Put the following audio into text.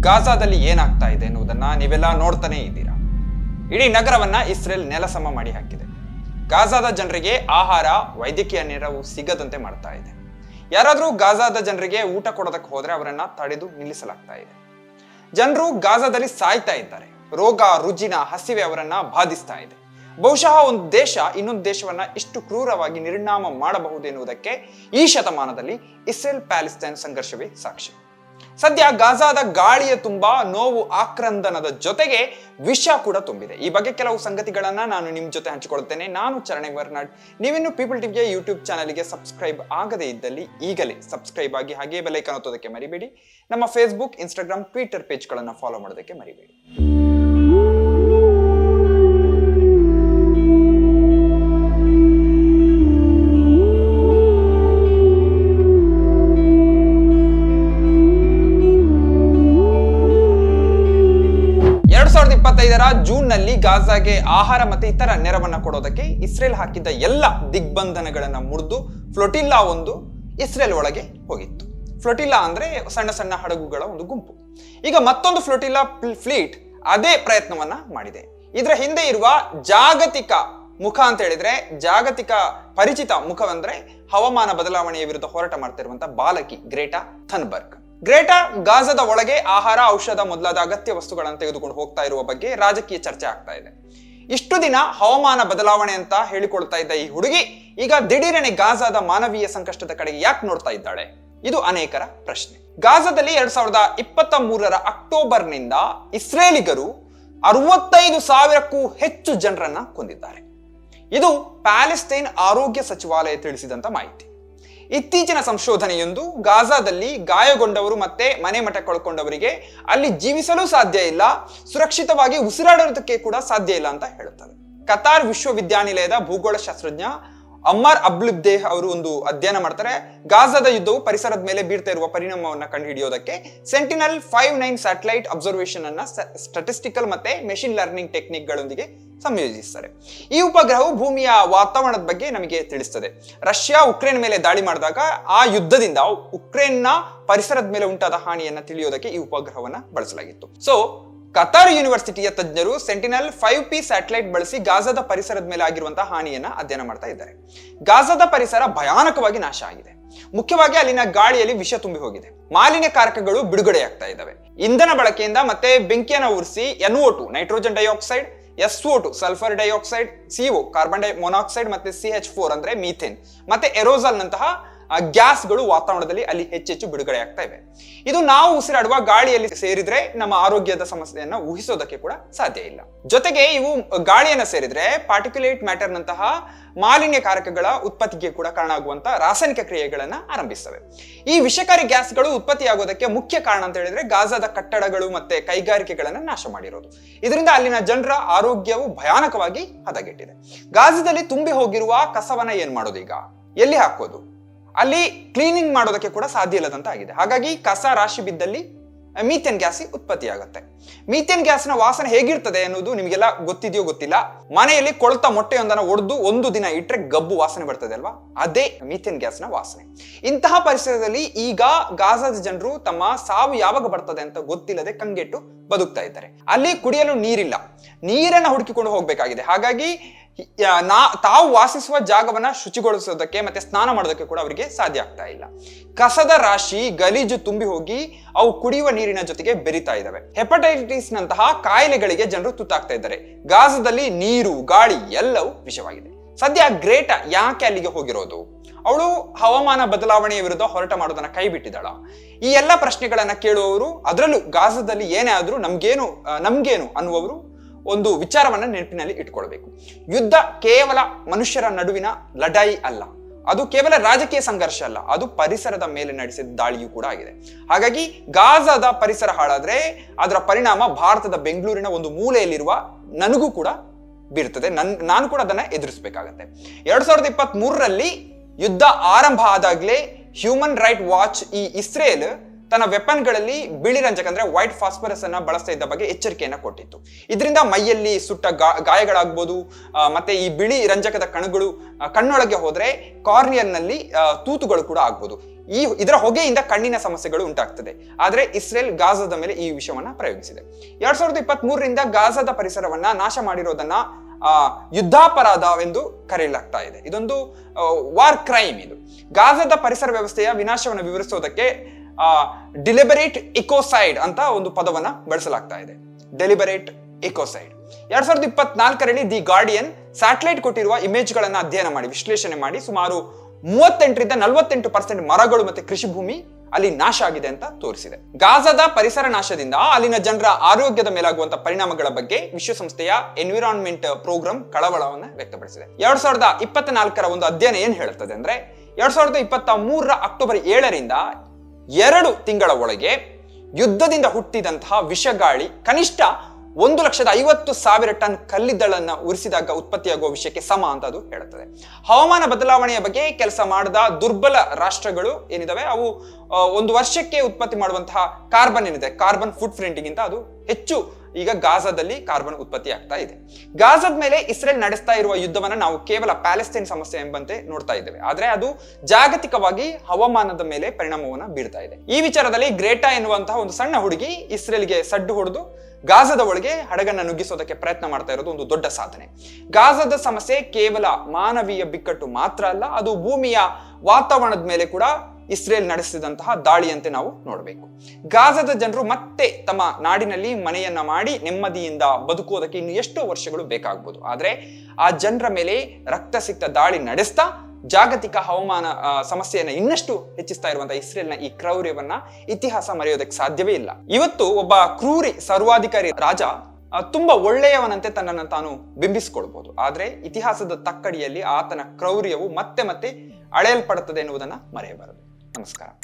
ಗಾಜಾದಲ್ಲಿ ಏನಾಗ್ತಾ ಇದೆ ಎನ್ನುವುದನ್ನ ನೀವೆಲ್ಲ ನೋಡ್ತಾನೆ ಇದ್ದೀರಾ? ಇಡೀ ನಗರವನ್ನ ಇಸ್ರೇಲ್ ನೆಲಸಮ ಮಾಡಿ ಹಾಕಿದೆ. ಗಾಜಾದ ಜನರಿಗೆ ಆಹಾರ, ವೈದ್ಯಕೀಯ ನೆರವು ಸಿಗದಂತೆ ಮಾಡ್ತಾ ಇದೆ. ಯಾರಾದರೂ ಗಾಜಾದ ಜನರಿಗೆ ಊಟ ಕೊಡೋದಕ್ಕೆ ಹೋದ್ರೆ ಅವರನ್ನ ತಡೆದು ನಿಲ್ಲಿಸಲಾಗ್ತಾ ಇದೆ. ಜನರು ಗಾಜಾದಲ್ಲಿ ಸಾಯ್ತಾ ಇದ್ದಾರೆ. ರೋಗ, ರುಜಿನ, ಹಸಿವೆ ಅವರನ್ನ ಬಾಧಿಸ್ತಾ ಇದೆ. ಬಹುಶಃ ಒಂದು ದೇಶ ಇನ್ನೊಂದು ದೇಶವನ್ನ ಇಷ್ಟು ಕ್ರೂರವಾಗಿ ನಿರ್ಣಾಮ ಮಾಡಬಹುದು ಎನ್ನುವುದಕ್ಕೆ ಈ ಶತಮಾನದಲ್ಲಿ ಇಸ್ರೇಲ್ ಪ್ಯಾಲೆಸ್ತೈನ್ ಸಂಘರ್ಷವೇ ಸಾಕ್ಷಿ. ಸದ್ಯ ಗಾಜಾದ ಗಾಳಿಯ ತುಂಬಾ ನೋವು ಆಕ್ರಂದನದ ಜೊತೆಗೆ ವಿಷ ಕೂಡ ತುಂಬಿದೆ. ಈ ಬಗ್ಗೆ ಕೆಲವು ಸಂಗತಿಗಳನ್ನ ನಾನು ನಿಮ್ ಜೊತೆ ಹಂಚಿಕೊಳ್ತೇನೆ ನಾನು ಚರಣೆ ವರ್ನಾಡ್. ನೀವಿನ್ನು ಪೀಪಲ್ ಟಿವಿಯ ಯೂಟ್ಯೂಬ್ ಚಾನಲ್ಗೆ ಸಬ್ಸ್ಕ್ರೈಬ್ ಆಗದೇ ಇದ್ದಲ್ಲಿ ಈಗಲೇ ಸಬ್ಸ್ಕ್ರೈಬ್ ಆಗಿ ಹಾಗೆ ಬೆಲೈಕನ್ ಒತ್ತೋದಕ್ಕೆ ಮರಿಬೇಡಿ. ನಮ್ಮ ಫೇಸ್ಬುಕ್ ಇನ್ಸ್ಟಾಗ್ರಾಮ್ ಟ್ವಿಟರ್ ಪೇಜ್ಗಳನ್ನು ಫಾಲೋ ಮಾಡೋದಕ್ಕೆ ಮರಿಬೇಡಿ. ಇಪ್ಪತ್ತೈದರ ಜೂನ್ನಲ್ಲಿ ಗಾಜಾಗೆ ಆಹಾರ ಮತ್ತೆ ಇತರ ನೆರವನ್ನ ಕೊಡೋದಕ್ಕೆ ಇಸ್ರೇಲ್ ಹಾಕಿದ್ದ ಎಲ್ಲ ದಿಗ್ಬಂಧನಗಳನ್ನ ಮುರಿದು ಫ್ಲೊಟಿಲ್ಲಾ ಒಂದು ಇಸ್ರೇಲ್ ಒಳಗೆ ಹೋಗಿತ್ತು. ಫ್ಲೊಟಿಲ್ಲಾ ಅಂದ್ರೆ ಸಣ್ಣ ಸಣ್ಣ ಹಡಗುಗಳ ಒಂದು ಗುಂಪು. ಈಗ ಮತ್ತೊಂದು ಫ್ಲೊಟಿಲ್ಲಾ ಫ್ಲೀಟ್ ಅದೇ ಪ್ರಯತ್ನವನ್ನ ಮಾಡಿದೆ. ಇದರ ಹಿಂದೆ ಇರುವ ಜಾಗತಿಕ ಮುಖ ಅಂತ ಹೇಳಿದ್ರೆ ಜಾಗತಿಕ ಪರಿಚಿತ ಮುಖವಂದ್ರೆ ಹವಾಮಾನ ಬದಲಾವಣೆಯ ವಿರುದ್ಧ ಹೋರಾಟ ಮಾಡ್ತಿರುವಂತ ಬಾಲಕಿ ಗ್ರೇಟಾ ಥನ್ಬರ್ಗ್. ಗ್ರೇಟಾ ಗಾಜದ ಒಳಗೆ ಆಹಾರ, ಔಷಧ ಮೊದಲಾದ ಅಗತ್ಯ ವಸ್ತುಗಳನ್ನು ತೆಗೆದುಕೊಂಡು ಹೋಗ್ತಾ ಇರುವ ಬಗ್ಗೆ ರಾಜಕೀಯ ಚರ್ಚೆ ಆಗ್ತಾ ಇದೆ. ಇಷ್ಟು ದಿನ ಹವಾಮಾನ ಬದಲಾವಣೆ ಅಂತ ಹೇಳಿಕೊಳ್ತಾ ಇದ್ದ ಈ ಹುಡುಗಿ ಈಗ ದಿಢೀರನೆ ಗಾಜಾದ ಮಾನವೀಯ ಸಂಕಷ್ಟದ ಕಡೆಗೆ ಯಾಕೆ ನೋಡ್ತಾ ಇದ್ದಾಳೆ? ಇದು ಅನೇಕರ ಪ್ರಶ್ನೆ. ಗಾಜಾದಲ್ಲಿ ಎರಡ್ ಸಾವಿರದ ಇಪ್ಪತ್ತ ಮೂರರ ಅಕ್ಟೋಬರ್ನಿಂದ ಇಸ್ರೇಲಿಗರು ಅರವತ್ತೈದು ಸಾವಿರಕ್ಕೂ ಹೆಚ್ಚು ಜನರನ್ನ ಕೊಂದಿದ್ದಾರೆ. ಇದು ಪ್ಯಾಲೆಸ್ತೈನ್ ಆರೋಗ್ಯ ಸಚಿವಾಲಯ ತಿಳಿಸಿದಂತ ಮಾಹಿತಿ. ಇತ್ತೀಚಿನ ಸಂಶೋಧನೆಯೊಂದು ಗಾಜಾದಲ್ಲಿ ಗಾಯಗೊಂಡವರು ಮತ್ತೆ ಮನೆ ಮಠ ಕಳ್ಕೊಂಡವರಿಗೆ ಅಲ್ಲಿ ಜೀವಿಸಲು ಸಾಧ್ಯ ಇಲ್ಲ, ಸುರಕ್ಷಿತವಾಗಿ ಉಸಿರಾಡೋದಕ್ಕೆ ಕೂಡ ಸಾಧ್ಯ ಇಲ್ಲ ಅಂತ ಹೇಳುತ್ತದೆ ಕತಾರ್ ವಿಶ್ವವಿದ್ಯಾನಿಲಯದ ಭೂಗೋಳ ಶಾಸ್ತ್ರಜ್ಞ ಅಮ್ಮರ್ ಅಬ್ಲುಬ್ದೇಹ್ ಅವರು ಒಂದು ಅಧ್ಯಯನ ಮಾಡ್ತಾರೆ. ಗಾಜಾದ ಯುದ್ಧವು ಪರಿಸರದ ಮೇಲೆ ಬೀರ್ತಾ ಇರುವ ಪರಿಣಾಮವನ್ನ ಕಂಡುಹಿಡಿಯೋದಕ್ಕೆ sentinel five nine satellite observation ಅನ್ನ ಸ್ಟಾಟಿಸ್ಟಿಕಲ್ ಮತ್ತೆ ಮೆಷಿನ್ ಲರ್ನಿಂಗ್ ಟೆಕ್ನಿಕ್ಗಳೊಂದಿಗೆ ಸಂಯೋಜಿಸ್ತಾರೆ. ಈ ಉಪಗ್ರಹವು ಭೂಮಿಯ ವಾತಾವರಣದ ಬಗ್ಗೆ ನಮಗೆ ತಿಳಿಸ್ತದೆ. ರಷ್ಯಾ ಉಕ್ರೇನ್ ಮೇಲೆ ದಾಳಿ ಮಾಡಿದಾಗ ಆ ಯುದ್ಧದಿಂದ ಉಕ್ರೇನ್ನ ಪರಿಸರದ ಮೇಲೆ ಉಂಟಾದ ಹಾನಿಯನ್ನ ತಿಳಿಯೋದಕ್ಕೆ ಈ ಉಪಗ್ರಹವನ್ನ ಬಳಸಲಾಗಿತ್ತು. ಸೊ ಕತಾರ್ ಯೂನಿವರ್ಸಿಟಿಯ ತಜ್ಞರು ಸೆಂಟಿನಲ್ ಫೈವ್ ಪಿ ಸ್ಯಾಟಲೈಟ್ ಬಳಸಿ ಗಾಜಾದ ಪರಿಸರದ ಮೇಲೆ ಆಗಿರುವಂತಹ ಹಾನಿಯನ್ನ ಅಧ್ಯಯನ ಮಾಡ್ತಾ ಇದ್ದಾರೆ. ಗಾಜಾದ ಪರಿಸರ ಭಯಾನಕವಾಗಿ ನಾಶ ಆಗಿದೆ. ಮುಖ್ಯವಾಗಿ ಅಲ್ಲಿನ ಗಾಳಿಯಲ್ಲಿ ವಿಷ ತುಂಬಿ ಹೋಗಿದೆ. ಮಾಲಿನ್ಯಕಾರಕಗಳು ಬಿಡುಗಡೆಯಾಗ್ತಾ ಇದ್ದಾವೆ. ಇಂಧನ ಬಳಕೆಯಿಂದ ಮತ್ತೆ ಬೆಂಕಿಯನ್ನು ಉರಿಸಿ N O two nitrogen dioxide S O two sulphur dioxide C O carbon di monoxide ಮತ್ತೆ ಸಿ ಎಚ್ ಫೋರ್ ಅಂದ್ರೆ ಮೀಥೇನ್ ಮತ್ತೆ ಎರೋಸಲ್ ನಂತಹ ಗ್ಯಾಸ್ಗಳು ವಾತಾವರಣದಲ್ಲಿ ಅಲ್ಲಿ ಹೆಚ್ಚೆಚ್ಚು ಬಿಡುಗಡೆ ಆಗ್ತಾ ಇವೆ. ಇದು ನಾವು ಉಸಿರಾಡುವ ಗಾಳಿಯಲ್ಲಿ ಸೇರಿದ್ರೆ ನಮ್ಮ ಆರೋಗ್ಯದ ಸಮಸ್ಯೆಯನ್ನ ಊಹಿಸೋದಕ್ಕೆ ಕೂಡ ಸಾಧ್ಯ ಇಲ್ಲ. ಜೊತೆಗೆ ಇವು ಗಾಳಿಯನ್ನ ಸೇರಿದ್ರೆ ಪಾರ್ಟಿಕ್ಯುಲೇಟ್ ಮ್ಯಾಟರ್ ನಂತಹ ಮಾಲಿನ್ಯಕಾರಕಗಳ ಉತ್ಪತ್ತಿಗೆ ಕೂಡ ಕಾರಣ ಆಗುವಂತ ರಾಸಾಯನಿಕ ಕ್ರಿಯೆಗಳನ್ನ ಆರಂಭಿಸ್ತವೆ. ಈ ವಿಷಕಾರಿ ಗ್ಯಾಸ್ಗಳು ಉತ್ಪತ್ತಿಯಾಗೋದಕ್ಕೆ ಮುಖ್ಯ ಕಾರಣ ಅಂತ ಹೇಳಿದ್ರೆ ಗಾಜಾದ ಕಟ್ಟಡಗಳು ಮತ್ತೆ ಕೈಗಾರಿಕೆಗಳನ್ನ ನಾಶ ಮಾಡಿರೋದು. ಇದರಿಂದ ಅಲ್ಲಿನ ಜನರ ಆರೋಗ್ಯವು ಭಯಾನಕವಾಗಿ ಹದಗೆಟ್ಟಿದೆ. ಗಾಜದಲ್ಲಿ ತುಂಬಿ ಹೋಗಿರುವ ಕಸವನ್ನ ಏನ್ ಮಾಡೋದು ಈಗ? ಎಲ್ಲಿ ಹಾಕೋದು? ಅಲ್ಲಿ ಕ್ಲೀನಿಂಗ್ ಮಾಡೋದಕ್ಕೆ ಕೂಡ ಸಾಧ್ಯ ಇಲ್ಲದಂತ ಆಗಿದೆ. ಹಾಗಾಗಿ ಕಸ ರಾಶಿ ಬಿದ್ದಲ್ಲಿ ಮೀಥೇನ್ ಗ್ಯಾಸ್ ಉತ್ಪತ್ತಿ ಆಗುತ್ತೆ. ಮೀಥೇನ್ ಗ್ಯಾಸ್ನ ವಾಸನೆ ಹೇಗಿರ್ತದೆ ಅನ್ನೋದು ನಿಮಗೆಲ್ಲ ಗೊತ್ತಿದೆಯೋ ಗೊತ್ತಿಲ್ಲ. ಮನೆಯಲ್ಲಿ ಕೊಳ್ತ ಮೊಟ್ಟೆಯೊಂದನ್ನು ಒಡೆದು ಒಂದು ದಿನ ಇಟ್ಟರೆ ಗಬ್ಬು ವಾಸನೆ ಬರ್ತದೆ ಅಲ್ವಾ? ಅದೇ ಮೀಥೇನ್ ಗ್ಯಾಸ್ನ ವಾಸನೆ. ಇಂತಹ ಪರಿಸರದಲ್ಲಿ ಈಗ ಗಾಜಾದ ಜನರು ತಮ್ಮ ಸಾವು ಯಾವಾಗ ಬರ್ತದೆ ಅಂತ ಗೊತ್ತಿಲ್ಲದೆ ಕಂಗೆಟ್ಟು ಬದುಕ್ತಾ ಇದ್ದಾರೆ. ಅಲ್ಲಿ ಕುಡಿಯಲು ನೀರಿಲ್ಲ. ನೀರನ್ನ ಹುಡುಕಿಕೊಂಡು ಹೋಗಬೇಕಾಗಿದೆ. ಹಾಗಾಗಿ ನಾ, ತಾವು ವಾಸಿಸುವ ಜಾಗವನ್ನ ಶುಚಿಗೊಳಿಸೋದಕ್ಕೆ ಮತ್ತೆ ಸ್ನಾನ ಮಾಡೋದಕ್ಕೆ ಕೂಡ ಅವರಿಗೆ ಸಾಧ್ಯ ಆಗ್ತಾ ಇಲ್ಲ. ಕಸದ ರಾಶಿ, ಗಲೀಜು ತುಂಬಿ ಹೋಗಿ ಅವು ಕುಡಿಯುವ ನೀರಿನ ಜೊತೆಗೆ ಬೆರಿತಾ ಇದ್ದಾವೆ. ಹೆಪಟೈಟಿಸ್ ನಂತಹ ಕಾಯಿಲೆಗಳಿಗೆ ಜನರು ತುತ್ತಾಗ್ತಾ ಇದ್ದಾರೆ. ಗಾಜದಲ್ಲಿ ನೀರು, ಗಾಳಿ ಎಲ್ಲವೂ ವಿಷವಾಗಿದೆ. ಸದ್ಯ ಗ್ರೇಟ ಯಾಕೆ ಅಲ್ಲಿಗೆ ಹೋಗಿರೋದು? ಅವಳು ಹವಾಮಾನ ಬದಲಾವಣೆಯ ವಿರುದ್ಧ ಹೋರಾಟ ಮಾಡೋದನ್ನ ಕೈ ಬಿಟ್ಟಿದ್ದಾಳ. ಈ ಎಲ್ಲ ಪ್ರಶ್ನೆಗಳನ್ನ ಕೇಳುವವರು, ಅದರಲ್ಲೂ ಗಾಜದಲ್ಲಿ ಏನೇ ಆದ್ರೂ ನಮ್ಗೇನು ನಮ್ಗೇನು ಅನ್ನುವವರು ಒಂದು ವಿಚಾರವನ್ನ ನೆನಪಿನಲ್ಲಿ ಇಟ್ಕೊಳ್ಬೇಕು. ಯುದ್ಧ ಕೇವಲ ಮನುಷ್ಯರ ನಡುವಿನ ಲಡಾಯಿ ಅಲ್ಲ. ಅದು ಕೇವಲ ರಾಜಕೀಯ ಸಂಘರ್ಷ ಅಲ್ಲ. ಅದು ಪರಿಸರದ ಮೇಲೆ ನಡೆಸಿದ ದಾಳಿಯೂ ಕೂಡ ಆಗಿದೆ. ಹಾಗಾಗಿ ಗಾಜಾದ ಪರಿಸರ ಹಾಳಾದ್ರೆ ಅದರ ಪರಿಣಾಮ ಭಾರತದ ಬೆಂಗಳೂರಿನ ಒಂದು ಮೂಲೆಯಲ್ಲಿರುವ ನನಗೂ ಕೂಡ ಬೀರ್ತದೆ. ನನ್, ನಾನು ಕೂಡ ಅದನ್ನ ಎದುರಿಸಬೇಕಾಗತ್ತೆ. ಎರಡ್ ಸಾವಿರದ ಇಪ್ಪತ್ತ್ ಯುದ್ಧ ಆರಂಭ ಆದಾಗ್ಲೇ ಹ್ಯೂಮನ್ ರೈಟ್ ವಾಚ್ ಈ ಇಸ್ರೇಲ್ ತನ್ನ ವೆಪನ್ಗಳಲ್ಲಿ ಬಿಳಿ ರಂಜಕ ಅಂದ್ರೆ ವೈಟ್ ಫಾಸ್ಫರಸ್ ಅನ್ನ ಬಳಸ್ತಾ ಇದ್ದ ಬಗ್ಗೆ ಎಚ್ಚರಿಕೆಯನ್ನ ಕೊಟ್ಟಿತ್ತು. ಇದರಿಂದ ಮೈಯಲ್ಲಿ ಸುಟ್ಟ ಗಾಯಗಳಾಗ್ಬೋದು ಮತ್ತೆ ಈ ಬಿಳಿ ರಂಜಕದ ಕಣಗಳು ಕಣ್ಣೊಳಗೆ ಹೋದ್ರೆ ಕಾರ್ನಿಯರ್ನಲ್ಲಿ ತೂತುಗಳು ಕೂಡ ಆಗ್ಬೋದು. ಈ ಇದರ ಹೊಗೆಯಿಂದ ಕಣ್ಣಿನ ಸಮಸ್ಯೆಗಳು ಉಂಟಾಗ್ತದೆ. ಆದ್ರೆ ಇಸ್ರೇಲ್ ಗಾಜಾದ ಮೇಲೆ ಈ ವಿಷಯವನ್ನ ಪ್ರಯೋಗಿಸಿದೆ. ಎರಡ್ ಸಾವಿರದ ಇಪ್ಪತ್ತ್ ಮೂರರಿಂದ ಗಾಜಾದ ಪರಿಸರವನ್ನ ನಾಶ ಮಾಡಿರೋದನ್ನ ಯುದ್ಧಾಪರಾಧವೆಂದು ಕರೆಯಲಾಗ್ತಾ ಇದೆ. ಇದೊಂದು ವಾರ್ ಕ್ರೈಮ್ ಇದು. ಗಾಜಾದ ಪರಿಸರ ವ್ಯವಸ್ಥೆಯ ವಿನಾಶವನ್ನು ವಿವರಿಸೋದಕ್ಕೆ ಡಿಲಿಬರೇಟ್ ಇಕೋಸೈಡ್ ಅಂತ ಒಂದು ಪದವನ್ನ ಬಳಸಲಾಗ್ತಾ ಇದೆ. ಡೆಲಿಬರೇಟ್ ಇಕೋಸೈಡ್ ಎರಡ್ ಸಾವಿರದ ಇಪ್ಪತ್ನಾಲ್ಕರಲ್ಲಿ ದಿ ಗಾರ್ಡಿಯನ್ ಸ್ಯಾಟಲೈಟ್ ಕೊಟ್ಟಿರುವ ಇಮೇಜ್ಗಳನ್ನ ಅಧ್ಯಯನ ಮಾಡಿ, ವಿಶ್ಲೇಷಣೆ ಮಾಡಿ, ಸುಮಾರು ಮೂವತ್ತೆಂಟರಿಂದ ನಲವತ್ತೆಂಟು ಪರ್ಸೆಂಟ್ ಮರಗಳು ಮತ್ತೆ ಕೃಷಿ ಭೂಮಿ ಅಲ್ಲಿ ನಾಶ ಆಗಿದೆ ಅಂತ ತೋರಿಸಿದೆ. ಗಾಜಾದ ಪರಿಸರ ನಾಶದಿಂದ ಅಲ್ಲಿನ ಜನರ ಆರೋಗ್ಯದ ಮೇಲಾಗುವಂತಹ ಪರಿಣಾಮಗಳ ಬಗ್ಗೆ ವಿಶ್ವಸಂಸ್ಥೆಯ ಎನ್ವಿರಾನ್ಮೆಂಟ್ ಪ್ರೋಗ್ರಾಂ ಕಳವಳವನ್ನು ವ್ಯಕ್ತಪಡಿಸಿದೆ. ಎರಡ್ ಸಾವಿರದ ಇಪ್ಪತ್ನಾಲ್ಕರ ಒಂದು ಅಧ್ಯಯನ ಏನ್ ಹೇಳುತ್ತದೆ ಅಂದ್ರೆ, ಎರಡ್ ಸಾವಿರದ ಇಪ್ಪತ್ತ ಮೂರರ ಅಕ್ಟೋಬರ್ ಏಳರಿಂದ ಎರಡು ತಿಂಗಳ ಒಳಗೆ ಯುದ್ಧದಿಂದ ಹುಟ್ಟಿದಂತಹ ವಿಷಗಾಳಿ ಕನಿಷ್ಠ ಒಂದು ಲಕ್ಷದ ಐವತ್ತು ಸಾವಿರ ಟನ್ ಕಲ್ಲಿದ್ದಲನ್ನ ಉರಿಸಿದಾಗ ಉತ್ಪತ್ತಿಯಾಗುವ ವಿಷಯಕ್ಕೆ ಸಮ ಅಂತ ಅದು ಹೇಳುತ್ತದೆ. ಹವಾಮಾನ ಬದಲಾವಣೆಯ ಬಗ್ಗೆ ಕೆಲಸ ಮಾಡದ ದುರ್ಬಲ ರಾಷ್ಟ್ರಗಳು ಏನಿದಾವೆ? ಅವು ಒಂದು ವರ್ಷಕ್ಕೆ ಉತ್ಪತ್ತಿ ಮಾಡುವಂತಹ ಕಾರ್ಬನ್ ಏನಿದೆ? ಕಾರ್ಬನ್ ಫುಟ್ ಪ್ರಿಂಟಿಗಿಂತ ಅದು ಹೆಚ್ಚು ಈಗ ಗಾಜಾದಲ್ಲಿ ಕಾರ್ಬನ್ ಉತ್ಪತ್ತಿ ಆಗ್ತಾ ಇದೆ. ಗಾಜದ ಮೇಲೆ ಇಸ್ರೇಲ್ ನಡೆಸ್ತಾ ಇರುವ ಯುದ್ಧವನ್ನ ನಾವು ಕೇವಲ ಪ್ಯಾಲೆಸ್ತೈನ್ ಸಮಸ್ಯೆ ಎಂಬಂತೆ ನೋಡ್ತಾ ಇದ್ದೇವೆ. ಆದ್ರೆ ಅದು ಜಾಗತಿಕವಾಗಿ ಹವಾಮಾನದ ಮೇಲೆ ಪರಿಣಾಮವನ್ನ ಬೀರ್ತಾ ಇದೆ. ಈ ವಿಚಾರದಲ್ಲಿ ಗ್ರೇಟಾ ಎನ್ನುವಂತಹ ಒಂದು ಸಣ್ಣ ಹುಡುಗಿ ಇಸ್ರೇಲ್ಗೆ ಸಡ್ಡು ಹೊಡೆದು ಗಾಜದ ಒಳಗೆ ಹಡಗನ್ನ ನುಗ್ಗಿಸೋದಕ್ಕೆ ಪ್ರಯತ್ನ ಮಾಡ್ತಾ ಇರೋದು ಒಂದು ದೊಡ್ಡ ಸಾಧನೆ. ಗಾಜದ ಸಮಸ್ಯೆ ಕೇವಲ ಮಾನವೀಯ ಬಿಕ್ಕಟ್ಟು ಮಾತ್ರ ಅಲ್ಲ, ಅದು ಭೂಮಿಯ ವಾತಾವರಣದ ಮೇಲೆ ಕೂಡ ಇಸ್ರೇಲ್ ನಡೆಸಿದಂತಹ ದಾಳಿಯಂತೆ ನಾವು ನೋಡಬೇಕು. ಗಾಜಾದ ಜನರು ಮತ್ತೆ ತಮ್ಮ ನಾಡಿನಲ್ಲಿ ಮನೆಯನ್ನ ಮಾಡಿ ನೆಮ್ಮದಿಯಿಂದ ಬದುಕುವುದಕ್ಕೆ ಇನ್ನು ಎಷ್ಟೋ ವರ್ಷಗಳು ಬೇಕಾಗ್ಬೋದು. ಆದ್ರೆ ಆ ಜನರ ಮೇಲೆ ರಕ್ತಸಿಕ್ತ ದಾಳಿ ನಡೆಸ್ತಾ ಜಾಗತಿಕ ಹವಾಮಾನ ಸಮಸ್ಯೆಯನ್ನು ಇನ್ನಷ್ಟು ಹೆಚ್ಚಿಸ್ತಾ ಇರುವಂತಹ ಇಸ್ರೇಲ್ನ ಈ ಕ್ರೌರ್ಯವನ್ನ ಇತಿಹಾಸ ಮರೆಯೋದಕ್ಕೆ ಸಾಧ್ಯವೇ ಇಲ್ಲ. ಇವತ್ತು ಒಬ್ಬ ಕ್ರೂರಿ ಸರ್ವಾಧಿಕಾರಿ ರಾಜ ತುಂಬಾ ಒಳ್ಳೆಯವನಂತೆ ತನ್ನನ್ನು ತಾನು ಬಿಂಬಿಸಿಕೊಳ್ಬಹುದು ಆದ್ರೆ ಇತಿಹಾಸದ ತಕ್ಕಡಿಯಲ್ಲಿ ಆತನ ಕ್ರೌರ್ಯವು ಮತ್ತೆ ಮತ್ತೆ ಅಳೆಯಲ್ಪಡುತ್ತದೆ ಎನ್ನುವುದನ್ನ ಮರೆಯಬಾರದು. なんですか